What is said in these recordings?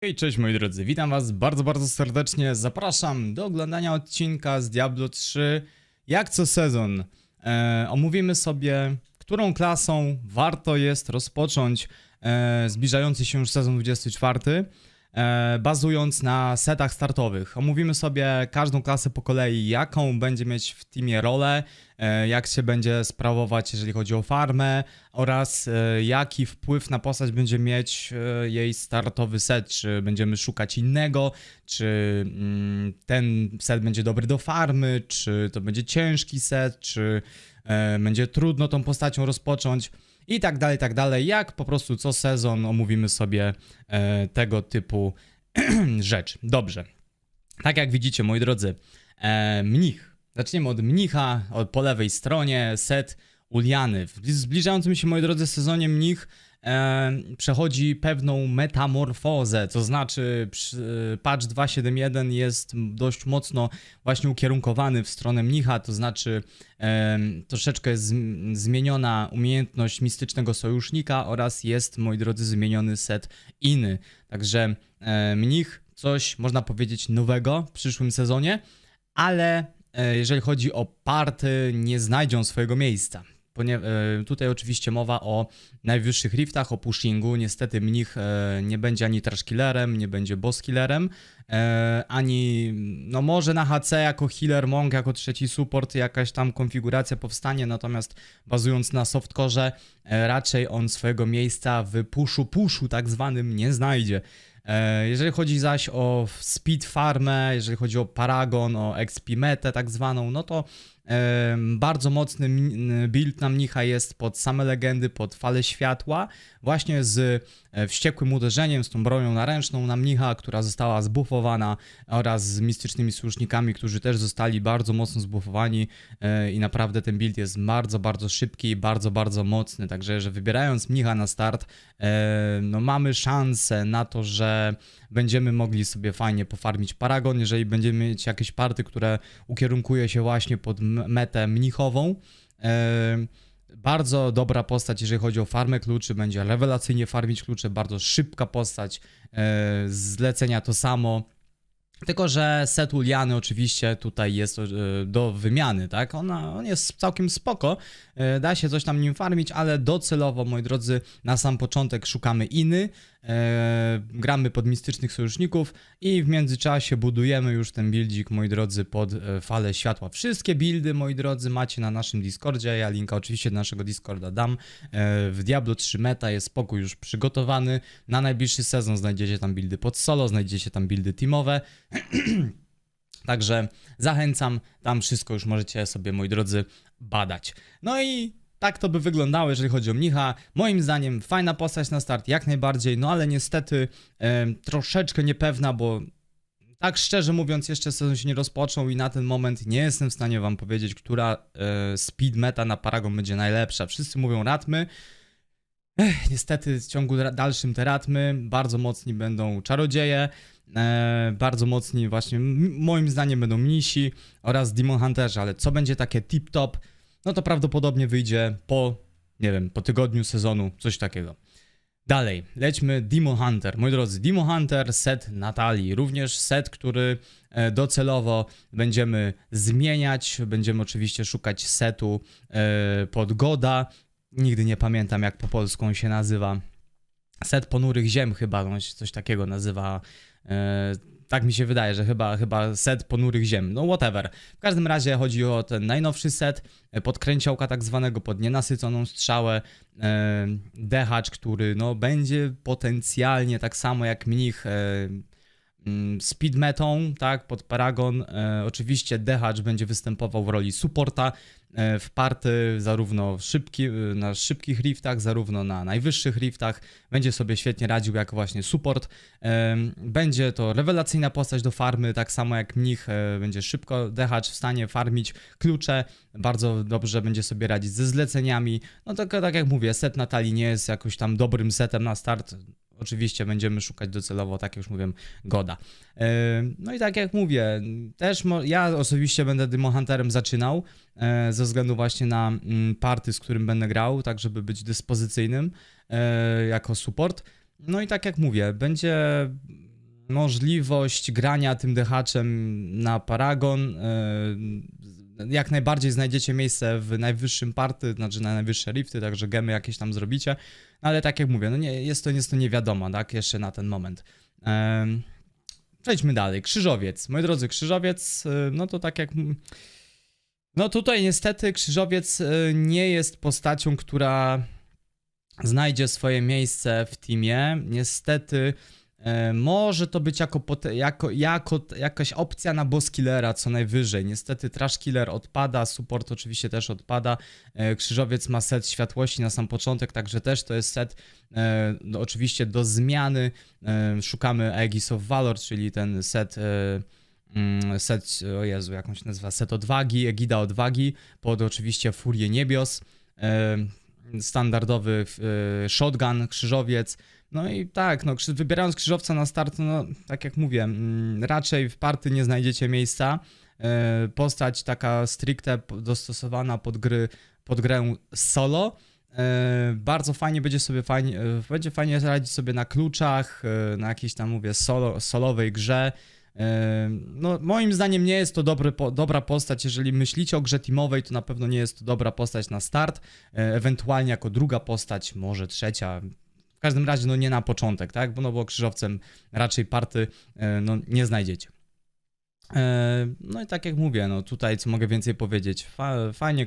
Hej, cześć moi drodzy, witam was bardzo, bardzo serdecznie. Zapraszam do oglądania odcinka z Diablo 3. Jak co sezon e, omówimy sobie, którą klasą warto jest rozpocząć e, zbliżający się już sezon 24, e, bazując na setach startowych. Omówimy sobie każdą klasę po kolei, jaką będzie mieć w teamie rolę, jak się będzie sprawować, jeżeli chodzi o farmę oraz e, jaki wpływ na postać będzie mieć e, jej startowy set, czy będziemy szukać innego, czy mm, ten set będzie dobry do farmy, czy to będzie ciężki set, czy e, będzie trudno tą postacią rozpocząć i tak dalej, tak dalej. Jak po prostu co sezon omówimy sobie e, tego typu rzecz. Dobrze. Tak jak widzicie, moi drodzy, e, mnich. Zaczniemy od mnicha, od po lewej stronie, set Uliany. W zbliżającym się, moi drodzy, sezonie mnich e, przechodzi pewną metamorfozę, to znaczy przy- patch 2.7.1 jest dość mocno właśnie ukierunkowany w stronę mnicha, to znaczy e, troszeczkę zm- zmieniona umiejętność mistycznego sojusznika oraz jest, moi drodzy, zmieniony set inny. Także e, mnich, coś można powiedzieć nowego w przyszłym sezonie, ale jeżeli chodzi o party, nie znajdą swojego miejsca. Ponie, e, tutaj oczywiście mowa o najwyższych riftach, o pushingu. Niestety mnich e, nie będzie ani trash killerem, nie będzie boss killerem, e, ani no może na HC jako healer monk, jako trzeci support jakaś tam konfiguracja powstanie, natomiast bazując na softcore e, raczej on swojego miejsca w pushu pushu tak zwanym nie znajdzie. E, Jeżeli chodzi zaś o speed farmę, jeżeli chodzi o paragon, o XP metę tak zwaną, no to bardzo mocny build na mnicha jest pod same legendy, pod falę światła, właśnie z e, wściekłym uderzeniem, z tą bronią naręczną na mnicha, która została zbuffowana oraz z mistycznymi służnikami, którzy też zostali bardzo mocno zbuffowani e, i naprawdę ten build jest bardzo, bardzo szybki i bardzo, bardzo mocny, także że wybierając mnicha na start, e, no mamy szansę na to, że będziemy mogli sobie fajnie pofarmić Paragon, jeżeli będziemy mieć jakieś party, które ukierunkuje się właśnie pod metę mnichową. E, bardzo dobra postać, jeżeli chodzi o farmę kluczy, będzie rewelacyjnie farmić klucze, bardzo szybka postać, e, zlecenia to samo. Tylko, że set Uliany oczywiście tutaj jest e, do wymiany, tak? Ona, on jest całkiem spoko, da się coś tam nim farmić, ale docelowo, moi drodzy, na sam początek szukamy Iny, e, gramy pod mistycznych sojuszników i w międzyczasie budujemy już ten buildzik, moi drodzy, pod e, falę światła. Wszystkie buildy, moi drodzy, macie na naszym Discordzie, ja linka oczywiście do naszego Discorda dam. E, w Diablo 3 Meta jest spokój już przygotowany, na najbliższy sezon znajdziecie tam buildy pod solo, znajdziecie tam buildy teamowe, Także zachęcam, tam wszystko już możecie sobie, moi drodzy, badać. No i tak to by wyglądało, jeżeli chodzi o mnicha. Moim zdaniem fajna postać na start, jak najbardziej, no ale niestety em, troszeczkę niepewna, bo tak szczerze mówiąc, jeszcze sezon się nie rozpoczął i na ten moment nie jestem w stanie wam powiedzieć, która e, speed meta na Paragon będzie najlepsza. Wszyscy mówią ratmy. Ech, niestety w ciągu dalszym te ratmy bardzo mocni będą czarodzieje, e, bardzo mocni właśnie moim zdaniem będą mnisi oraz Demon Hunterzy, ale co będzie takie tip-top, no to prawdopodobnie wyjdzie po, nie wiem, po tygodniu sezonu, coś takiego. Dalej, lećmy Demon Hunter. Moi drodzy, Demon Hunter, set Natalii, również set, który e, docelowo będziemy zmieniać. Będziemy oczywiście szukać setu e, pod Goda. Nigdy nie pamiętam, jak po polsku on się nazywa. Set ponurych ziem chyba, się coś takiego nazywa. Tak mi się wydaje, że chyba, chyba set ponurych ziem. No whatever. W każdym razie chodzi o ten najnowszy set, e, pod kręciołka tak zwanego, pod nienasyconą strzałę. E, dehacz, który no, będzie potencjalnie tak samo jak mnich e, mm, speed metą, tak, pod Paragon. E, oczywiście Dehacz będzie występował w roli supporta e, w party zarówno szybki, e, na szybkich riftach, zarówno na najwyższych riftach. Będzie sobie świetnie radził jako właśnie support. Będzie to rewelacyjna postać do farmy, tak samo jak mnich. Będzie szybko Dehacz w stanie farmić klucze. Bardzo dobrze będzie sobie radzić ze zleceniami. No tak, tak jak mówię, set Natalii nie jest jakoś tam dobrym setem na start. Oczywiście będziemy szukać docelowo, tak jak już mówiłem, Goda. No i tak jak mówię, też ja osobiście będę Demon Hunterem zaczynał, e, ze względu właśnie na mm, party, z którym będę grał, tak żeby być dyspozycyjnym e, jako support. No i tak jak mówię, będzie możliwość grania tym dehaczem na Paragon. Jak najbardziej znajdziecie miejsce w najwyższym party, znaczy na najwyższe rifty, także gemy jakieś tam zrobicie. No ale tak jak mówię, no nie, jest to jest to niewiadoma, tak, jeszcze na ten moment. Em, Przejdźmy dalej. Krzyżowiec. Moi drodzy, Krzyżowiec, y, no to tak jak. No tutaj niestety Krzyżowiec y, nie jest postacią, która znajdzie swoje miejsce w teamie. Niestety e, może to być jako, jako, jako jakaś opcja na boss killera co najwyżej. Niestety trash killer odpada, support oczywiście też odpada. E, Krzyżowiec ma set światłości na sam początek, także też to jest set e, no, oczywiście do zmiany. Szukamy Aegis of Valor, czyli ten set mm, set, o Jezu, jak on się nazywa, set odwagi, Egida odwagi, pod oczywiście Furię Niebios, standardowy shotgun, krzyżowiec, no i tak, no wybierając krzyżowca na start, no tak jak mówię, mm, raczej w party nie znajdziecie miejsca, e, postać taka stricte dostosowana pod gry, pod grę solo, E, bardzo fajnie będzie sobie fajnie, będzie fajnie radzić sobie na kluczach, e, na jakiejś tam mówię solo, solowej grze. No, moim zdaniem nie jest to dobry, dobra postać, jeżeli myślicie o grze teamowej, to na pewno nie jest to dobra postać na start, ewentualnie jako druga postać, może trzecia. W każdym razie no nie na początek, tak? Bo no bo krzyżowcem raczej party e, no, nie znajdziecie. E, No i tak jak mówię, no tutaj co mogę więcej powiedzieć, Fa fajnie,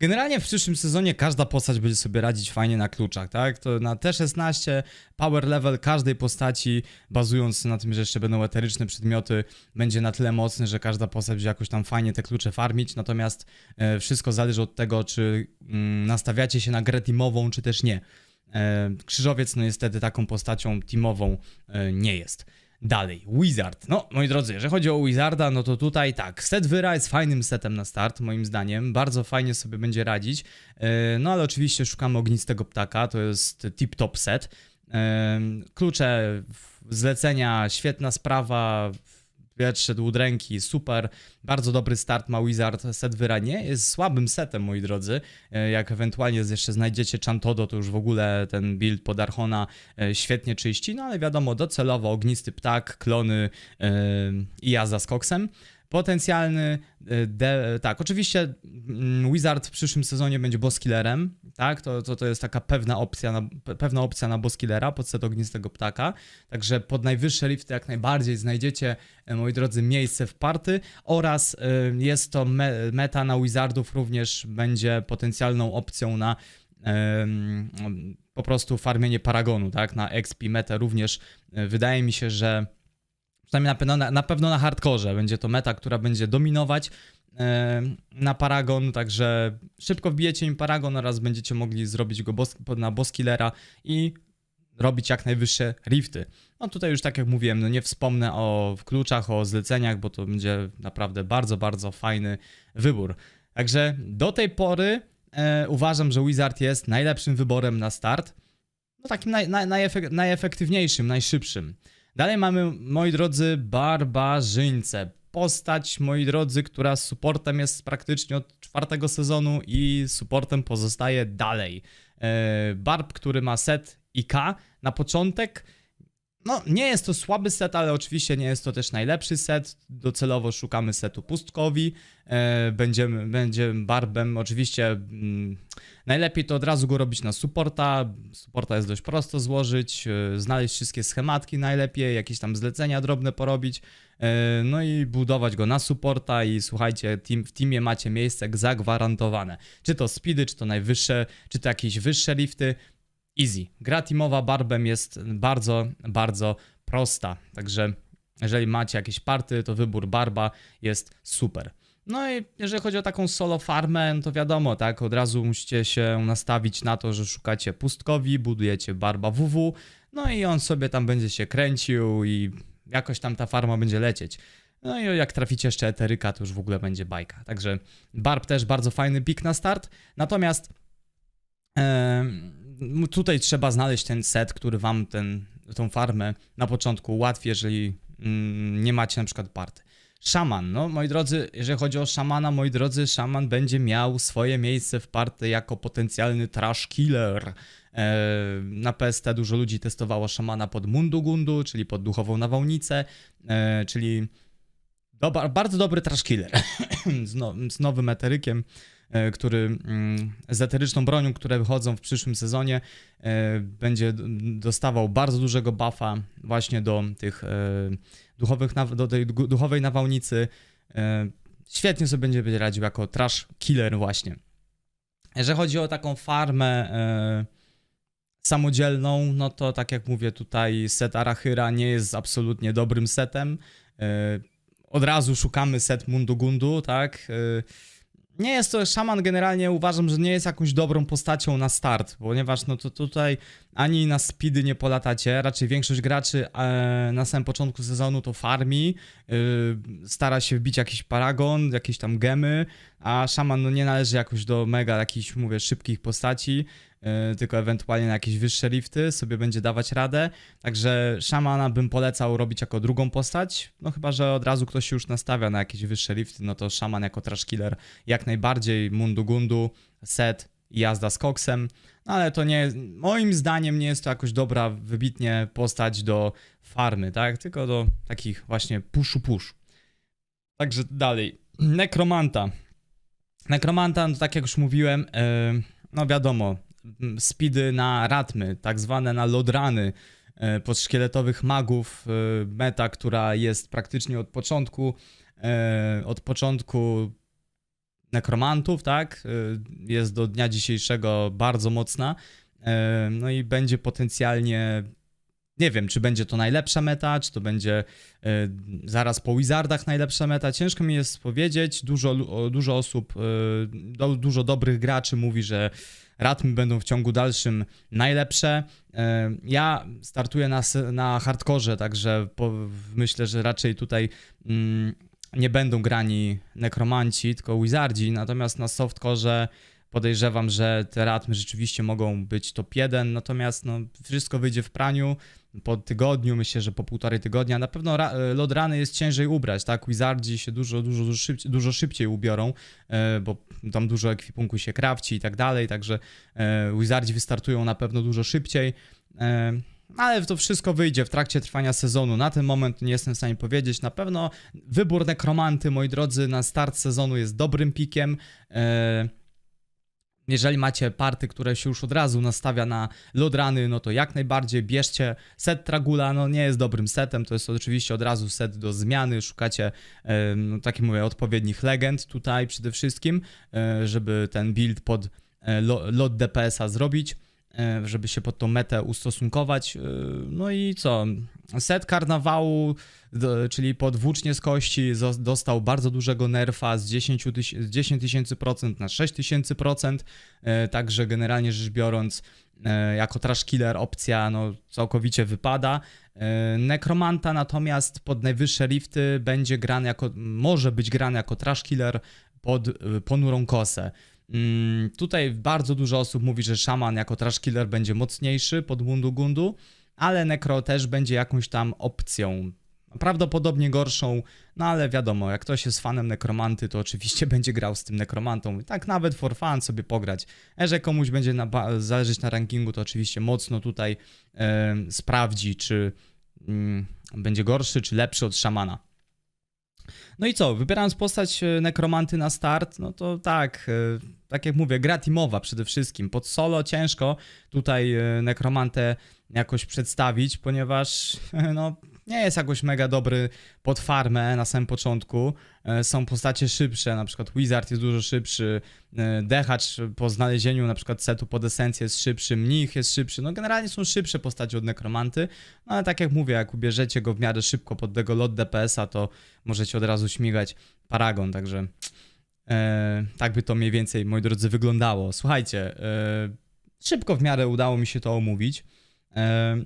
generalnie w przyszłym sezonie każda postać będzie sobie radzić fajnie na kluczach, tak? To na T16 power level każdej postaci, bazując na tym, że jeszcze będą eteryczne przedmioty, będzie na tyle mocny, że każda postać będzie jakoś tam fajnie te klucze farmić, natomiast e, wszystko zależy od tego, czy mm, nastawiacie się na grę teamową, czy też nie. E, Krzyżowiec no niestety taką postacią teamową e, nie jest. Dalej, Wizard. No, moi drodzy, jeżeli chodzi o Wizarda, no to tutaj tak, set Wyra jest fajnym setem na start, moim zdaniem. Bardzo fajnie sobie będzie radzić. E, No, ale oczywiście szukamy ognistego ptaka, to jest tip-top set. Klucze, zlecenia, świetna sprawa. Szedł od ręki, super, bardzo dobry start ma Wizard, set Wyra nie jest słabym setem, moi drodzy, E, jak ewentualnie jeszcze znajdziecie Chantodo, to już w ogóle ten build pod Archona e, świetnie czyści, no ale wiadomo, docelowo ognisty ptak, klony e, i jazda z koksem. Potencjalny, e, de, tak, oczywiście mm, Wizard w przyszłym sezonie będzie boss killerem, tak, to, to, to jest taka pewna opcja, na, pe- pewna opcja na boss killera pod set ognistego ptaka, także pod najwyższe lifty jak najbardziej znajdziecie, e, moi drodzy, miejsce w party. Oraz e, jest to me, meta na Wizardów również będzie potencjalną opcją na po prostu farmienie paragonu, tak, na XP metę również wydaje mi się, że przynajmniej na pewno na, na, pewno na hardkorze będzie to meta, która będzie dominować e, na paragon, także szybko wbijecie im paragon oraz będziecie mogli zrobić go boss, na boss killera i robić jak najwyższe rifty. No tutaj już tak jak mówiłem, no nie wspomnę o kluczach, o zleceniach, bo to będzie naprawdę bardzo, bardzo fajny wybór. Także do tej pory e, uważam, że Wizard jest najlepszym wyborem na start. No takim naj, naj, najefek, najefektywniejszym, najszybszym. Dalej mamy, moi drodzy, barbarzyńcę. Postać, moi drodzy, która supportem jest praktycznie od czwartego sezonu i supportem pozostaje dalej. E, Barb, który ma set i K na początek. No, nie jest to słaby set, ale oczywiście nie jest to też najlepszy set. Docelowo szukamy setu pustkowi. E, będziemy, będzie barbem. Oczywiście mm, najlepiej to od razu go robić na supporta. Supporta jest dość prosto złożyć, e, znaleźć wszystkie schematki najlepiej, jakieś tam zlecenia drobne porobić. e, No i budować go na supporta i słuchajcie, team, w teamie macie miejsce zagwarantowane. Czy to speedy, czy to najwyższe, czy to jakieś wyższe lifty. Easy. Gra teamowa barbem jest bardzo, bardzo prosta. Także jeżeli macie jakieś party, to wybór barba jest super. No i jeżeli chodzi o taką solo farmę, no to wiadomo, tak, od razu musicie się nastawić na to, że szukacie pustkowi, budujecie barba WW, no i on sobie tam będzie się kręcił i jakoś tam ta farma będzie lecieć. No i jak traficie jeszcze eteryka, to już w ogóle będzie bajka. Także barb też bardzo fajny pik na start. Natomiast tutaj trzeba znaleźć ten set, który wam ten, tą farmę na początku ułatwi, jeżeli mm, nie macie na przykład party. Szaman. No, moi drodzy, jeżeli chodzi o szamana, moi drodzy, szaman będzie miał swoje miejsce w party jako potencjalny trash killer. E, Na PST dużo ludzi testowało szamana pod Mundu Gundu, czyli pod duchową nawałnicę, e, czyli bardzo dobry trash killer z, no, z nowym eterykiem, który mm, z eteryczną bronią, które wychodzą w przyszłym sezonie, e, będzie dostawał bardzo dużego buffa właśnie do tych e, duchowych, do tej du- duchowej nawałnicy. E, Świetnie sobie będzie radził jako trash killer właśnie. Jeżeli chodzi o taką farmę e, samodzielną, no to tak jak mówię tutaj, set Arachyra nie jest absolutnie dobrym setem. E, od razu szukamy set Mundu Gundu, tak? Nie jest to, szaman generalnie uważam, że nie jest jakąś dobrą postacią na start, ponieważ no to tutaj ani na speedy nie polatacie, raczej większość graczy e, na samym początku sezonu to farmi, e, stara się wbić jakiś paragon, jakieś tam gemy, a szaman no nie należy jakoś do mega jakichś, mówię, szybkich postaci, tylko ewentualnie na jakieś wyższe lifty sobie będzie dawać radę, także szamana bym polecał robić jako drugą postać, no chyba, że od razu ktoś się już nastawia na jakieś wyższe lifty, no to szaman jako trash killer. Jak najbardziej, mundu gundu, set i jazda z koksem, no ale to nie, moim zdaniem nie jest to jakoś dobra, wybitnie postać do farmy, tak, tylko do takich właśnie puszu push. Także dalej, Nekromanta. Nekromanta, no tak jak już mówiłem, e, no wiadomo, speedy na ratmy, tak zwane na lodrany e, podszkieletowych magów, e, meta, która jest praktycznie od początku, e, od początku nekromantów, tak, jest do dnia dzisiejszego bardzo mocna, no i będzie potencjalnie, nie wiem, czy będzie to najlepsza meta, czy to będzie e, zaraz po Wizardach najlepsza meta, ciężko mi jest powiedzieć, dużo, dużo osób, do, dużo dobrych graczy mówi, że Ratmy będą w ciągu dalszym najlepsze. E, Ja startuję na, na hardkorze, także po, myślę, że raczej tutaj mm, nie będą grani nekromanci, tylko wizardzi, natomiast na softkorze podejrzewam, że te ratmy rzeczywiście mogą być top 1, natomiast no, wszystko wyjdzie w praniu po tygodniu, myślę, że po półtorej tygodnia. Na pewno e, lodrany jest ciężej ubrać, tak? Wizardzi się dużo, dużo, dużo, szybciej, dużo szybciej ubiorą, e, bo tam dużo ekwipunku się krawci i tak dalej, także e, Wizardzi wystartują na pewno dużo szybciej. Ale to wszystko wyjdzie w trakcie trwania sezonu. Na ten moment nie jestem w stanie powiedzieć. Na pewno wybór nekromanty, moi drodzy, na start sezonu jest dobrym pikiem. E, jeżeli macie party, które się już od razu nastawia na lodrany, no to jak najbardziej bierzcie set Tragula, no nie jest dobrym setem, to jest oczywiście od razu set do zmiany, szukacie, no, tak mówię, odpowiednich legend tutaj przede wszystkim, e, żeby ten build pod e, lo- lot DPS-a zrobić, żeby się pod tą metę ustosunkować. e, No i co? Set karnawału, czyli pod włócznie z kości, dostał bardzo dużego nerfa z 10 tyś- z 10 tysięcy procent na 6 tysięcy procent, e, także generalnie rzecz biorąc, e, jako trash killer opcja no, całkowicie wypada. E, Nekromanta natomiast pod najwyższe lifty będzie grany jako, może być grany jako trash killer pod e, ponurą kosę. Mm, Tutaj bardzo dużo osób mówi, że szaman jako trash killer będzie mocniejszy pod Mundu Gundu, ale Necro też będzie jakąś tam opcją. Prawdopodobnie gorszą, no ale wiadomo, jak ktoś jest fanem nekromanty, to oczywiście będzie grał z tym nekromantą. Tak nawet for fun sobie pograć. A Jeżeli komuś będzie na, zależeć na rankingu, to oczywiście mocno tutaj e, sprawdzi, czy mm, będzie gorszy, czy lepszy od szamana. No i co, wybierając postać e, nekromanty na start, no to tak, e, tak jak mówię, gra teamowa przede wszystkim. Pod solo ciężko tutaj e, nekromantę jakoś przedstawić, ponieważ no, nie jest jakoś mega dobry pod farmę na samym początku. E, Są postacie szybsze, na przykład Wizard jest dużo szybszy, e, Dehacz po znalezieniu na przykład setu pod esencję jest szybszy, Mnich jest szybszy, no generalnie są szybsze postacie od Nekromanty, no ale tak jak mówię, jak ubierzecie go w miarę szybko pod tego lot DPS-a, to możecie od razu śmigać Paragon, także e, tak by to mniej więcej, moi drodzy, wyglądało. Słuchajcie, szybko w miarę udało mi się to omówić. E,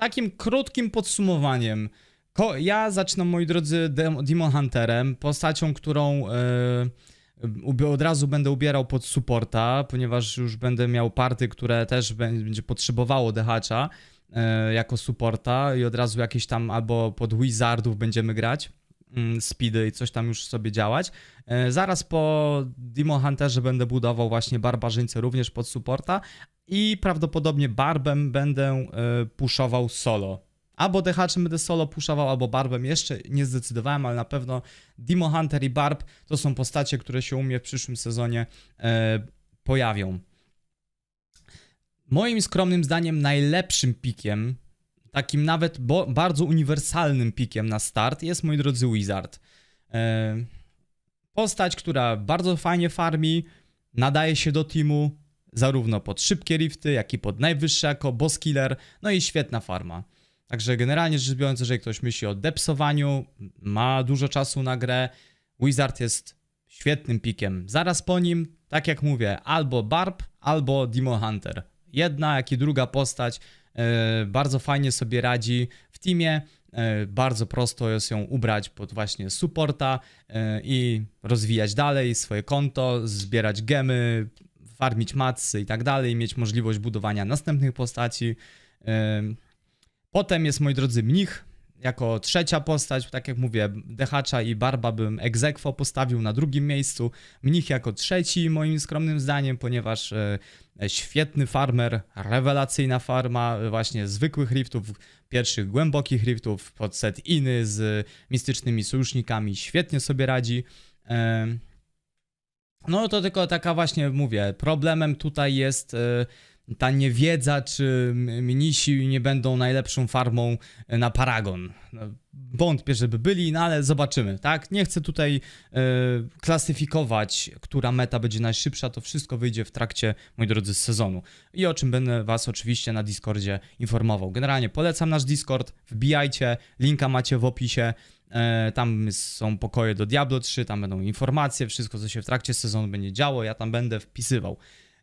takim krótkim podsumowaniem. Ko- ja zaczynam, moi drodzy, Dem- Demon Hunterem, postacią, którą ubi- od razu będę ubierał pod supporta, ponieważ już będę miał party, które też bę- będzie potrzebowało dehacza e, jako supporta i od razu jakieś tam albo pod wizardów będziemy grać. Mm, speedy i coś tam już sobie działać. E, Zaraz po Demon Hunterze będę budował właśnie barbarzyńcę również pod supporta i prawdopodobnie barbem będę e, puszował solo. Albo dehaczem będę solo puszował, albo barbem jeszcze nie zdecydowałem, ale na pewno Demon Hunter i Barb to są postacie, które się u mnie w przyszłym sezonie e, pojawią. Moim skromnym zdaniem najlepszym pikiem, takim nawet bardzo uniwersalnym pikiem na start jest, moi drodzy, Wizard. E, postać, która bardzo fajnie farmi, nadaje się do teamu, zarówno pod szybkie rifty, jak i pod najwyższe jako boss killer, no i świetna farma. Także generalnie rzecz biorąc, jeżeli ktoś myśli o depsowaniu, ma dużo czasu na grę, Wizard jest świetnym pikiem. Zaraz po nim, tak jak mówię, albo Barb, albo Demon Hunter. Jedna, jak i druga postać bardzo fajnie sobie radzi w teamie. E, bardzo prosto jest ją ubrać pod właśnie supporta e, i rozwijać dalej swoje konto, zbierać gemy, farmić matsy i tak dalej, mieć możliwość budowania następnych postaci. E, Potem jest, moi drodzy, mnich. Jako trzecia postać, tak jak mówię, Dehacza i Barba bym egzekwo postawił na drugim miejscu. Mnich jako trzeci, moim skromnym zdaniem, ponieważ e, świetny farmer, rewelacyjna farma e, właśnie zwykłych riftów, pierwszych głębokich riftów, pod set iny z mistycznymi sojusznikami, świetnie sobie radzi. E, no to tylko taka właśnie, mówię, problemem tutaj jest e, ta niewiedza, czy m- mnisi nie będą najlepszą farmą e, na Paragon. No, Wątpię, żeby byli, no ale zobaczymy, tak? Nie chcę tutaj e, klasyfikować, która meta będzie najszybsza, to wszystko wyjdzie w trakcie, moi drodzy, sezonu. I o czym będę was oczywiście na Discordzie informował. Generalnie polecam nasz Discord, wbijajcie, linka macie w opisie. E, Tam są pokoje do Diablo 3, tam będą informacje, wszystko co się w trakcie sezonu będzie działo, ja tam będę wpisywał.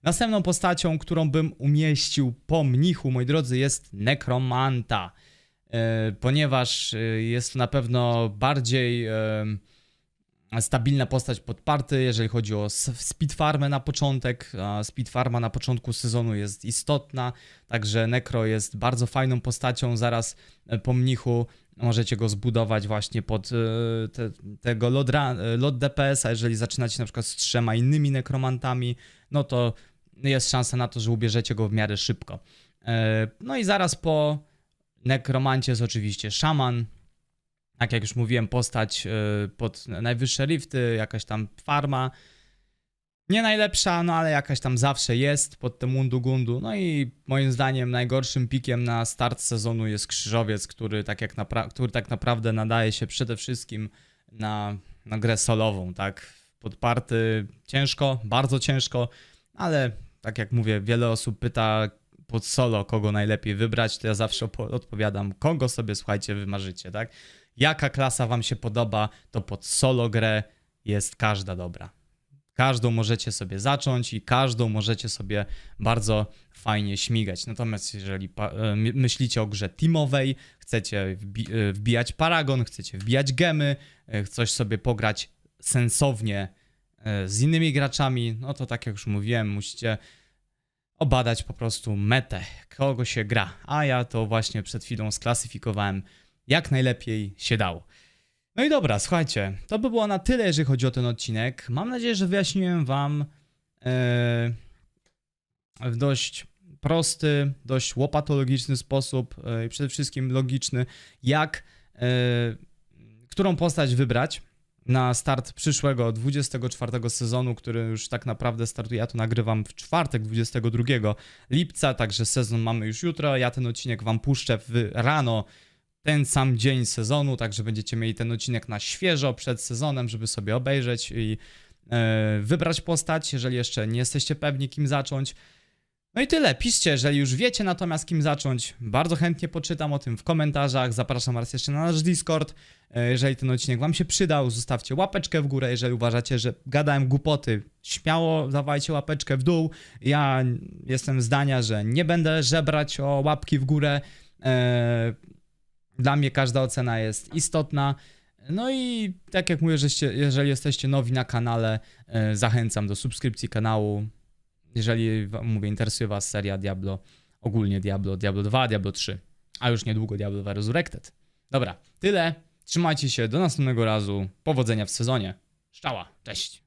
Następną postacią, którą bym umieścił po mnichu, moi drodzy, jest Nekromanta. E, Ponieważ e, jest to na pewno bardziej e, stabilna postać pod party, jeżeli chodzi o s- speed farmę na początek. a Speed farma na początku sezonu jest istotna, także Necro jest bardzo fajną postacią. Zaraz po mnichu możecie go zbudować właśnie pod e, te, tego lot, e, lot DPS, a jeżeli zaczynacie na przykład z trzema innymi nekromantami, no to jest szansa na to, że ubierzecie go w miarę szybko. E, No i zaraz po nekromancie jest oczywiście szaman. Tak jak już mówiłem, postać pod najwyższe rifty, jakaś tam farma. Nie najlepsza, no ale jakaś tam zawsze jest pod tym Mundu Gundu. No i moim zdaniem najgorszym pikiem na start sezonu jest Krzyżowiec, który tak, jak który tak naprawdę nadaje się przede wszystkim na, na grę solową, tak? Podparty ciężko, bardzo ciężko, ale tak jak mówię, wiele osób pyta pod solo, kogo najlepiej wybrać, to ja zawsze odpowiadam, kogo sobie, słuchajcie, wymarzycie, tak? Jaka klasa wam się podoba, to pod solo grę jest każda dobra. Każdą możecie sobie zacząć i każdą możecie sobie bardzo fajnie śmigać. Natomiast jeżeli e, my- myślicie o grze teamowej, chcecie wbi- e, wbijać paragon, chcecie wbijać gemy, e, coś sobie pograć sensownie z innymi graczami, no to tak jak już mówiłem, musicie obadać po prostu metę, kogo się gra. A ja to właśnie przed chwilą sklasyfikowałem jak najlepiej się dało. No i dobra, słuchajcie, to by było na tyle, jeżeli chodzi o ten odcinek. Mam nadzieję, że wyjaśniłem Wam e, w dość prosty, dość łopatologiczny sposób e, i przede wszystkim logiczny, jak, e, którą postać wybrać na start przyszłego 24 sezonu, który już tak naprawdę startuje. Ja to nagrywam w czwartek 22 lipca, także sezon mamy już jutro. Ja ten odcinek Wam puszczę w rano ten sam dzień sezonu, także będziecie mieli ten odcinek na świeżo przed sezonem, żeby sobie obejrzeć i e, wybrać postać, jeżeli jeszcze nie jesteście pewni, kim zacząć. No i tyle. Piszcie, jeżeli już wiecie natomiast, kim zacząć. Bardzo chętnie poczytam o tym w komentarzach. Zapraszam Was jeszcze na nasz Discord. E, Jeżeli ten odcinek Wam się przydał, zostawcie łapeczkę w górę. Jeżeli uważacie, że gadałem głupoty, śmiało dawajcie łapeczkę w dół. Ja jestem zdania, że nie będę żebrać o łapki w górę. Dla mnie każda ocena jest istotna. No i tak jak mówię, żeście, jeżeli jesteście nowi na kanale, e, zachęcam do subskrypcji kanału. Jeżeli, mówię, interesuje Was seria Diablo, ogólnie Diablo, Diablo 2, Diablo 3, a już niedługo Diablo 2 Resurrected. Dobra, tyle. Trzymajcie się, do następnego razu. Powodzenia w sezonie. Szczała, cześć.